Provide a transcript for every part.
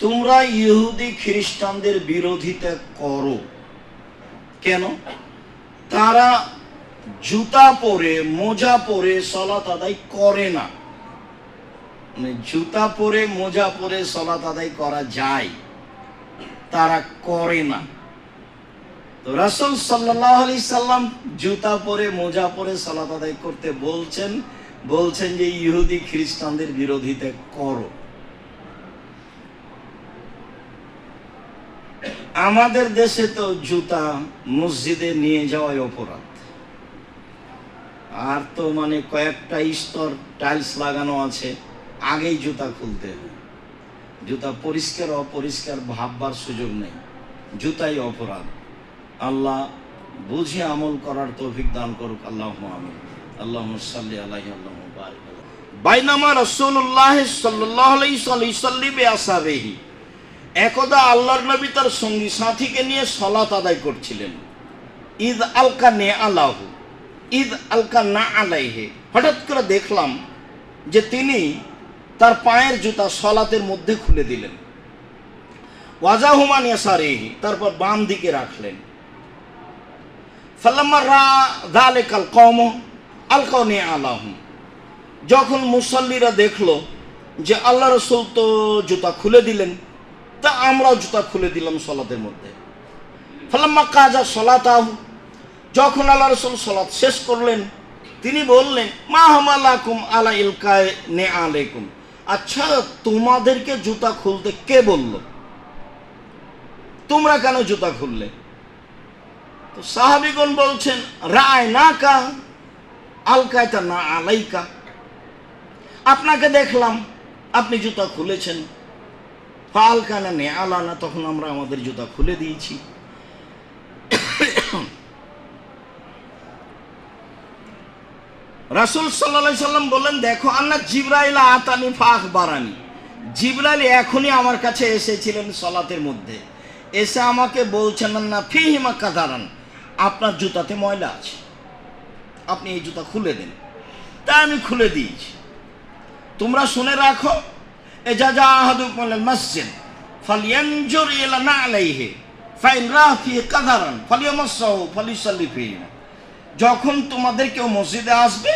তোমরা ইহুদি খ্রিস্টানদের বিরোধিতা করো। কেন? তারা জুতা পরে, মোজা পরে সলাত আদায় করে না। মানে জুতা পরে, মোজা পরে সলাত আদায় করা যায়। তারা করে না। তো রাসূল সাল্লাহ আলি সাল্লাম জুতা পরে, মোজা পরে সালাত আদায় করতে বলছেন বলছেন যে ইহুদি খ্রিস্টানদের বিরোধিতা করো। আমাদের দেশে তো জুতা মসজিদে নিয়ে যাওয়াই অপরাধ। আর তো মানে কয়েকটা স্তর টাইলস লাগানো আছে, আগেই জুতা খুলতে হয় জুতা পরিষ্কার অপরিষ্কার ভাববার সুযোগ নেই। জুতাই অপরাধ। আল্লাহ বুঝে আমল করার তৌফিক দান করুক আল্লাহ আমি আল্লাহ সাল্লি আল্লাহ আলাইহি। বাইনামা রাসূলুল্লাহ সাল্লাল্লাহু আলাইহি সাল্লাম আসহাবিহি একদা আল্লাহর নবী তার সঙ্গী সাথীকে নিয়ে সলাত আদায় করছিলেন। ঈদ আলকা নে আলাহু ঈদ আলকা না আলাইহে। হঠাৎ করে দেখলাম যে তিনি তার পায়ের জুতা সলাতের মধ্যে খুলে দিলেন। ওয়াজাহুমান ইয়াসারিহি, তারপর বাম দিকে রাখলেন। ফাল্লাম্মা রা যালিকাল কওম আলকাও নে আলাহুম যখন মুসল্লিরা দেখল যে আল্লাহ রসুল তো জুতা খুলে দিলেন তা আমরাও জুতা খুলে দিলাম সলাতের মধ্যে। ফালাম্মা কাজা সলাতাহু, যখন আল্লাহ রসুল সলাত শেষ করলেন, তিনি বললেন, মা হামালাকুম আলা ইলকায় নে আলাইকুম। আচ্ছা তোমাদেরকে জুতা খুলতে কে বলল? তোমরা কেন জুতা খুললে? তো সাহাবিগণ বলছেন রায় না কা আলকায়তা না আলাইকা। আপনাকে দেখলাম, আপনি জুতা খুলেছেন। ফাল কানা নে আলানা তখন আমরা আমাদের জুতা খুলে দিয়েছি। রাসুল সাল্লা সাল্লাম বললেন, দেখো, আন্না জিব্রাইল আতানি ফাখ বারানি জিব্রাইল এখনই আমার কাছে এসেছিলেন সলাতের মধ্যে। এসে আমাকে বলছেন না ফিহিমা কাদারান, আপনার জুতাতে ময়লা আছে। আপনি এই জুতা খুলে দেন। তাই আমি খুলে দিয়েছি। তোমরা শুনে রাখো এজা যা আহাদুকুম আল মসজিদ ফালিয়ানজুর ইলা নালাইহি ফাইন রাহ ফিহি কাদারান ফালিয়ামাসসাহু ফালিসাল্লি ফিহি যখন তোমাদের কেউ মসজিদে আসবে,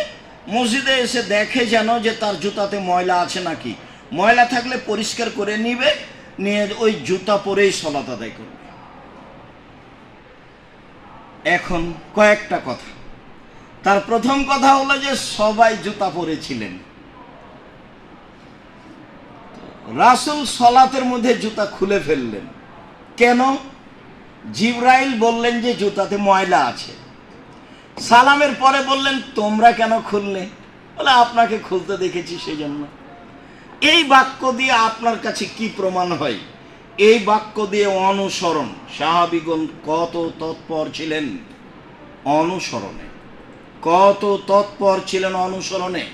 মসজিদে এসে দেখে যেন যে তার জুতাতে ময়লা আছে নাকি। ময়লা থাকলে পরিষ্কার করে নিবে, নিয়ে ওই জুতা পরেই সলাত আদায় করবে। এখন কয়েকটা কথা। তার প্রথম কথা হলো যে সবাই জুতা পরেছিলেন। রাসুল সলাতের মধ্যে জুতা খুলে ফেললেন। কেন? জিব্রাইল বললেন যে জুতাতে ময়লা আছে। সালামের পরে বললেন, তোমরা কেন খুললে? বলে, আপনাকে খুলতে দেখেছি সেই জন্য এই বাক্য দিয়ে আপনার কাছে কি প্রমাণ হয়? এই বাক্য দিয়ে অনুসরণ। সাহাবিগণ কত তৎপর ছিলেন অনুসরণে। কত তৎপর ছিলেন অনুসরণে।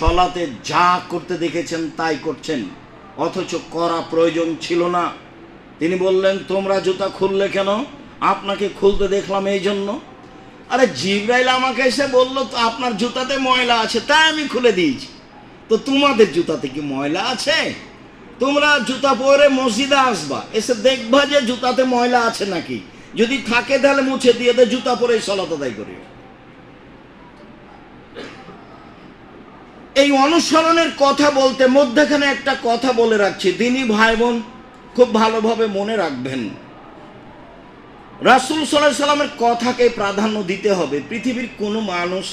সলাতে যা করতে দেখেছেন, তাই করছেন। অথচ করা প্রয়োজন ছিল না। তিনি বললেন, তোমরা জুতা খুললে কেন? আপনাকে খুলতে দেখলাম এই জন্য। আরে জিব্রাইল আমাকে এসে বলল, তো আপনার জুতাতে ময়লা আছে তাই আমি খুলে দিয়েছি। তো তোমাদের জুতাতে কি ময়লা আছে? তোমরা জুতা পরে মসজিদে আসবা, এসে দেখবা যে জুতাতে ময়লা আছে নাকি। যদি থাকে তাহলে মুছে দিয়ে দে, জুতা পরে সলাত আদায় করি এই অনুসরণের কথা বলতে মধ্যখানে একটা কথা বলে রাখছি। দিনই ভাই বোন খুব ভালোভাবে মনে রাখবেন। রাসুল সাল্লাহ সাল্লামের কথাকে প্রাধান্য দিতে হবে। পৃথিবীর কোনো মানুষ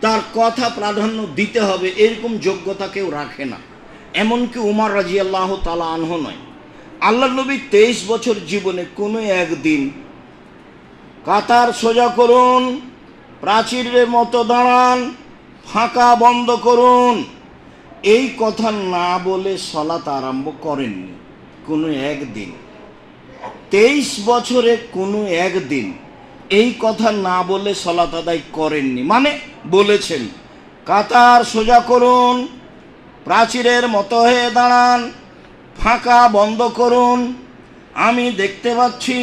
তার কথা প্রাধান্য দিতে হবে, এরকম যোগ্যতা কেউ রাখে না। এমনকি উমার রাজি আল্লাহ তালা আনহ নয়। আল্লাহ নবী তেইশ বছর জীবনে কোনো একদিন কাতার সোজা করুন, প্রাচীরের মতো দাঁড়ান ফাঁকা বন্ধ করুন। এই কথা না বলে সলাত আরম্ভ করেননি কোনো একদিন। তেইশ বছরে কোনো একদিন এই কথা না বলে সলাত আদায় করেননি। মানে বলেছেন, কাতার সোজা করুন, প্রাচীরের মতো হয়ে দাঁড়ান, ফাঁকা বন্ধ করুন। আমি দেখতে পাচ্ছি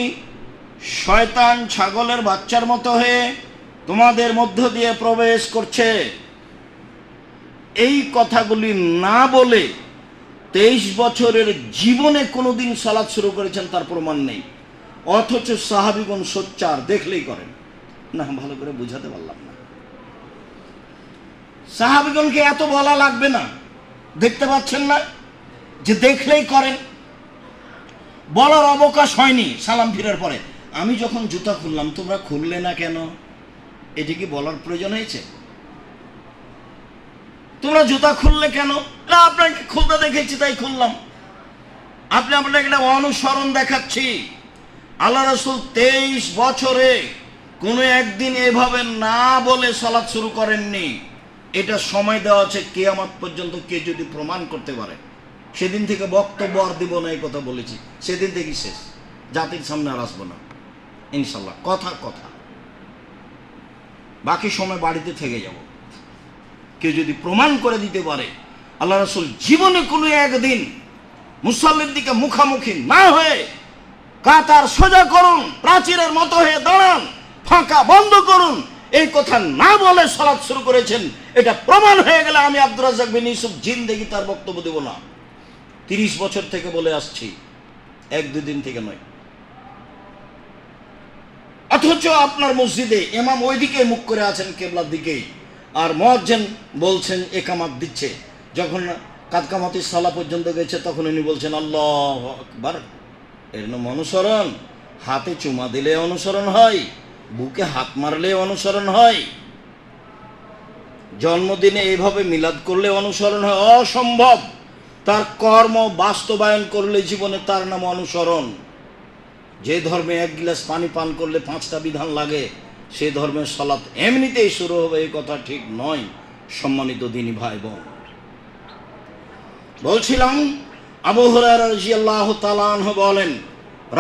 শয়তান ছাগলের বাচ্চার মতো হয়ে তোমাদের মধ্য দিয়ে প্রবেশ করছে। এই কথাগুলি না বলে তেইশ বছরের জীবনে কোনোদিন সালাদ শুরু করেছেন, তার প্রমাণ নেই। অথচ সাহাবিগুন সোচ্চার, দেখলেই করেন। না, ভালো করে বুঝাতে পারলাম না। সাহাবিগণকে এত বলা লাগবে না। দেখতে পাচ্ছেন না? যে দেখলেই করেন। বলার অবকাশ হয়নি সালাম ফিরার পরে। আমি যখন জুতা খুললাম, তোমরা খুললে না কেন? এটি কি বলার প্রয়োজন হয়েছে? তোমরা জুতা খুললে কেন? না, আপনাকে খুলতে দেখেছি, তাই খুললাম। আপনি আপনাকে একটা অনুসরণ দেখাচ্ছি। আল্লাহ রসুল তেইশ বছরে কোনো একদিন এভাবে না বলে সলাৎ শুরু করেননি। এটা সময় দেওয়া আছে, কেয়ামত পর্যন্ত কে যদি প্রমাণ করতে পারে। সেদিন থেকে বক্তব্য আর দিব না, এই কথা বলেছি। সেদিন থেকেই শেষ। জাতির সামনে আর আসব না। ইনশাল্লাহ, কথা কথা। বাকি সময় বাড়িতে থেকে যাব। কেউ যদি প্রমাণ করে দিতে পারে, আল্লাহ রসুল জীবনে কোনো একদিন মুসল্লির দিকে মুখামুখি না হয়ে কাতার সোজা করুন, প্রাচীরের মতো হয়ে দাঁড়ান, ফাঁকা বন্ধ করুন, এই কথা না বলে সলাৎ শুরু করেছেন, এটা প্রমাণ হয়ে গেলে আমি আব্দুর রাজাক বিন ইউসুফ জিন্দেগি তার বক্তব্য দেব না। তিরিশ বছর থেকে বলে আসছি, এক দুদিন থেকে নয়। অথচ আপনার মসজিদে এমাম ওইদিকে মুখ করে আছেন কেবলার দিকেই। আর মজ্জেন বলছেন একামাত দিচ্ছে। যখন কাদকামাতি সালা পর্যন্ত গেছে, তখন উনি বলছেন, আল্লাহ আকবার। এর নাম অনুসরণ। হাতে চুমা দিলে অনুসরণ হয়, বুকে হাত মারলে অনুসরণ হয়। জন্মদিনে এইভাবে মিলাদ করলে অনুসরণ হয়, অসম্ভব। তার কর্ম বাস্তবায়ন করলে জীবনে তার নাম অনুসরণ। যে ধর্মে এক গিলাস পানি পান করলে পাঁচটা বিধান লাগে সে ধর্মের সলাৎ এমনিতেই শুরু হবে, এই কথা ঠিক নয়, সম্মানিত দিনী ভাই বোন। বলছিলাম, আবু তাআলা আনহু বলেন,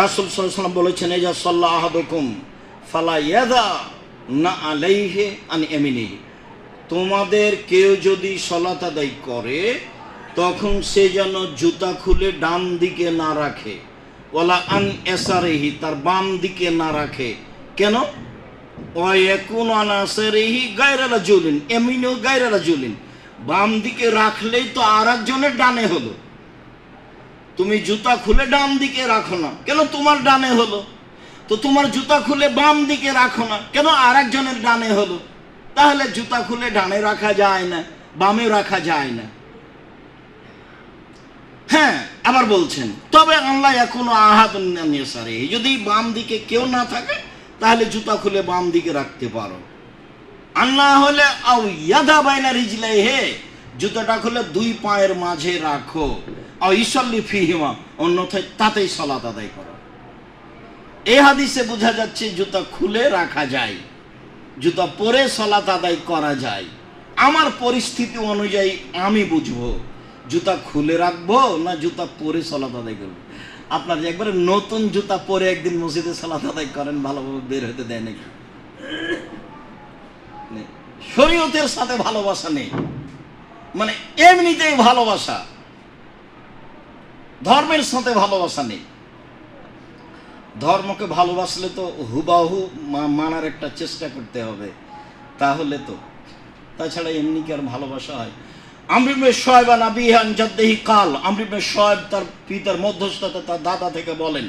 রাসূল ওয়াসাল্লাম বলেছেন এজা সাল্লাহ আহাদুকুম, ফালা না আলাইহি আন ইয়ামিনিহি তোমাদের কেউ যদি সলাত আদায় করে, তখন সে যেন জুতা খুলে ডান দিকে না রাখে ওলা আন এসারেহি তার বাম দিকে না রাখে। কেন? বাম দিকে রাখলেই তো আর একজনের ডানে হলো। তুমি জুতা খুলে ডান দিকে রাখো না। কেন তোমার ডানে হলো? তো তোমার জুতা খুলে বাম দিকে রাখো না। কেন আর একজনের ডানে হলো? তাহলে জুতা খুলে ডানে রাখা যায় না, বামে রাখা যায় না। হ্যাঁ আবার বলছেন, তবে আল্লাহ এখনও আহাদ যদি বাম দিকে কেউ না থাকে তাহলে জুতা খুলে বাম দিকে রাখতে পারো। আল্লাহ হলে আও ইয়াদা বাইনা রিজলাই হে, জুতাটা খুলে দুই পায়ের মাঝে রাখো। আও ইসল্লি ফিহিমা, অন্যথায় তাতেই সলাত আদায় করো। এই হাদিসে বোঝা যাচ্ছে জুতা খুলে রাখা যায়, জুতা পরে সলাত আদায় করা যায়। আমার পরিস্থিতি অনুযায়ী আমি বুঝব, জুতা খুলে রাখব না জুতা পরে সলাত আদায় করব? আপনার যে একবারে নতুন জুতা পরে একদিন মসজিদে সলাত আদায় করেন, ভালোভাবে বের হতে দেয় নাকি। শরীয়তের সাথে ভালোবাসা নেই। মানে এমনিতেই ভালোবাসা। ধর্মের সাথে ভালোবাসা নেই। ধর্মকে ভালোবাসলে তো হুবাহু মানার একটা চেষ্টা করতে হবে। তাহলে তো। তাছাড়া এমনি কি আর ভালোবাসা হয়? আমরিমে শোয়েব আন আবিহান জদ্দেহি কাল। আমরিমে শোয়েব তার পিতার মধ্যস্থতা তার দাদা থেকে বলেন,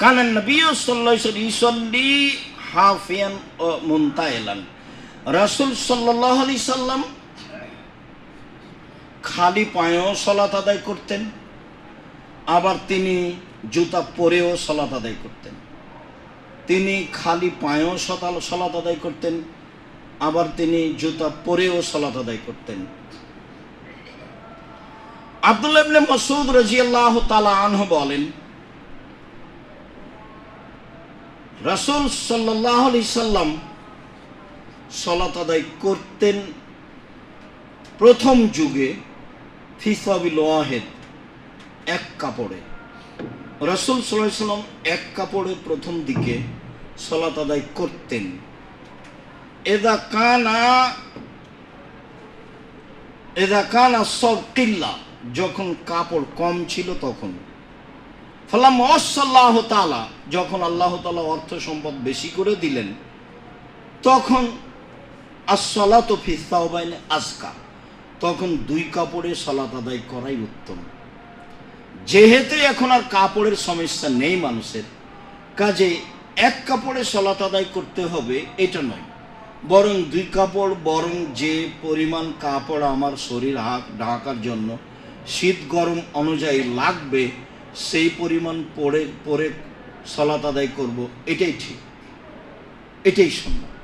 কানেন নবী আলাইহি ইসল্লি হাফিয়ান ও মুনতাইলান। রাসূল সাল্লাল্লাহু আলাইহি সাল্লাম খালি পায়েও সলাত আদায় করতেন, আবার তিনি জুতা পরেও সলাত আদায় করতেন। তিনি খালি পায়েও সতাল, সলাত আদায় করতেন, আবার তিনি জুতা পরেও সলাত আদায় করতেন। আব্দুল্লাহ ইবনে মাসউদ রাদিয়াল্লাহু তাআলা আনহু বলেন, রাসূল সাল্লাল্লাহু আলাইহি সাল্লাম সলাত আদায় করতেন প্রথম যুগে ফিসাবিল ওয়াহেদ, এক কাপড়ে। রসুল সাল্লাম এক কাপড়ে প্রথম দিকে সলাত আদায় করতেন। এদা কানা এদা কানা সব কিল্লা যখন কাপড় কম ছিল তখন। ফলাম অসাল্লাহ তালা যখন আল্লাহ তালা অর্থ সম্পদ বেশি করে দিলেন, তখন আসলাত ফিস্তাহবাইনে আজকা, তখন দুই কাপড়ে সলাত আদায় করাই উত্তম। যেহেতু এখন আর কাপড়ের সমস্যা নেই মানুষের, কাজে এক কাপড়ে সলাত আদায় করতে হবে এটা নয়, বরং দুই কাপড়, বরং যে পরিমাণ কাপড় আমার শরীর ঢাকার জন্য শীত গরম অনুযায়ী লাগবে, সেই পরিমাণ পরে পরে সলাত আদায় করব। এটাই ঠিক। এটাই সুন্দর